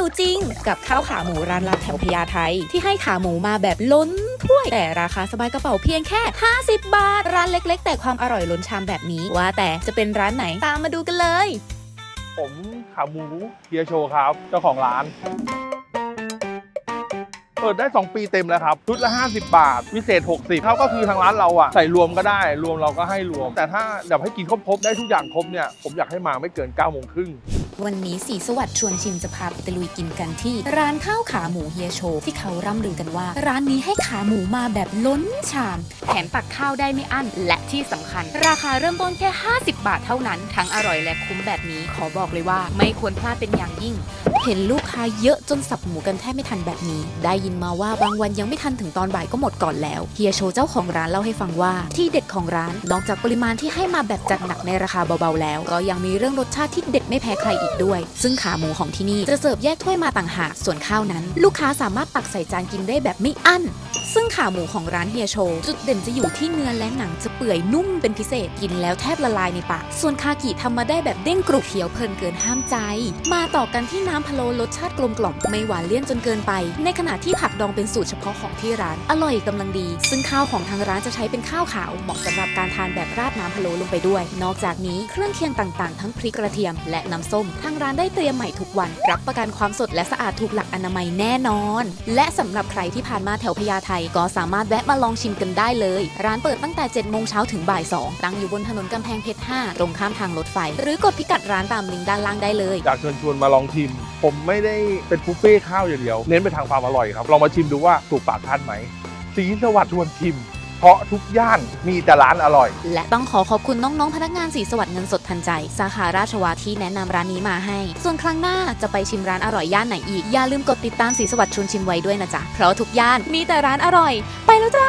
อยู่จริง กับข้าวขาหมูร้านลาแถวพญาไทที่ให้ขาหมูมาแบบล้นถ้วย แต่ราคาสบายกระเป๋าเพียงแค่ 50 บาท ร้านเล็ก ๆ แต่ความอร่อยล้นชามแบบนี้ ว่าแต่จะเป็นร้านไหนตามมาดูกันเลย ผมขาหมูเฮียโชครับ เจ้าของร้านเปิดได้ 2 ปีเต็มแล้วครับ ชุดละ 50 บาท พิเศษ 60เท่าก็คือทางร้านเราอะใส่รวมก็ได้ รวมเราก็ให้รวม แต่ถ้าแบบให้กินครบๆได้ทุกอย่างครบเนี่ย ผมอยากให้มาไม่เกิน9โมงครึ่ง วันนี้สีสวัสดิ์ชวนชิมจะพาไปตะลุยกินกันที่ ร้านข้าวขาหมูเฮียโชที่เขาร่ำลือกันว่า ร้านนี้ให้ขาหมูมาแบบล้นชาม แถมตักข้าวได้ไม่อั้น และที่สำคัญ ราคาเริ่มต้นแค่ 50 บาทเท่านั้น ทั้งอร่อยและคุ้มแบบนี้ขอบอกเลยว่า ไม่ควรพลาดเป็นอย่างยิ่ง เห็นลูกค้าเยอะจนสับหมูกันแทบไม่ทันแบบนี้ ได้ยินมาว่าบางวันยังไม่ทันถึงตอนบ่ายก็หมดก่อนแล้วเฮียโชเจ้าของร้านเล่าให้ฟังว่า ที่เด็ดของร้านนอกจากปริมาณที่ให้มาแบบจัดหนักในราคาเบาๆแล้ว ก็ยังมีเรื่องรสชาติที่เด็ดไม่แพ้ใครอีกด้วย ซึ่งขาหมูของที่นี่จะเสิร์ฟแยกถ้วยมาต่างหาก ส่วนข้าวนั้น ลูกค้าสามารถตักใส่จานกินได้แบบไม่อั้น ซึ่งขาหมูของร้านเฮียโชว์จุดเด่นจะอยู่ที่เนื้อและหนังจะเปื่อยนุ่มเป็นพิเศษกินแล้วแทบละลายในปาก ส่วนคากิทำมาได้แบบเด้งกรุบเขียวเพลินเกินห้ามใจ มาต่อกันที่น้ำพะโล้รสชาติกลมกล่อมไม่หวานเลี่ยนจนเกินไป ในขณะที่ผักดองเป็นสูตรเฉพาะของที่ร้าน อร่อยกำลังดี ซึ่งข้าวของทางร้านจะใช้เป็นข้าวขาวเหมาะสำหรับการทานแบบราดน้ำพะโล้ลงไปด้วย นอกจากนี้เครื่องเคียงต่างๆ ทั้งพริกกระเทียม และน้ำส้ม ทางร้านได้เตรียมใหม่ทุกวัน รับประกันความสดและสะอาดถูกหลักอนามัยแน่นอน และสำหรับใครที่ผ่านมาแถวพญาไทก็สามารถแวะมาลองชิมกันได้เลย ร้านเปิดตั้งแต่ 7 โมงเช้าถึงบ่าย 2 ตั้งอยู่บนถนนกำแพงเพชร 5 ตรงข้ามทางรถไฟ หรือกดพิกัดร้านตามลิงก์ด้านล่างได้เลย อยากเชิญชวนมาลองชิม ผมไม่ได้เป็นบุฟเฟ่ข้าวอย่างเดียว เน้นไปทางความอร่อยครับ ลองมาชิมดูว่าถูกปากท่านไหมสีสวัสดิ์ชวนชิม เพราะทุกย่านมีแต่ร้านอร่อย และต้องขอขอบคุณน้องๆ พนักงานสีสวัสดิ์เงินสดทันใจ สาขาราชวาที่แนะนำร้านนี้มาให้ ส่วนครั้งหน้าจะไปชิมร้านอร่อยย่านไหนอีก อย่าลืมกดติดตามสีสวัสดิ์ชวนชิมไว้ด้วยนะจ๊ะ เพราะทุกย่านมีแต่ร้านอร่อย ไปแล้วจ้า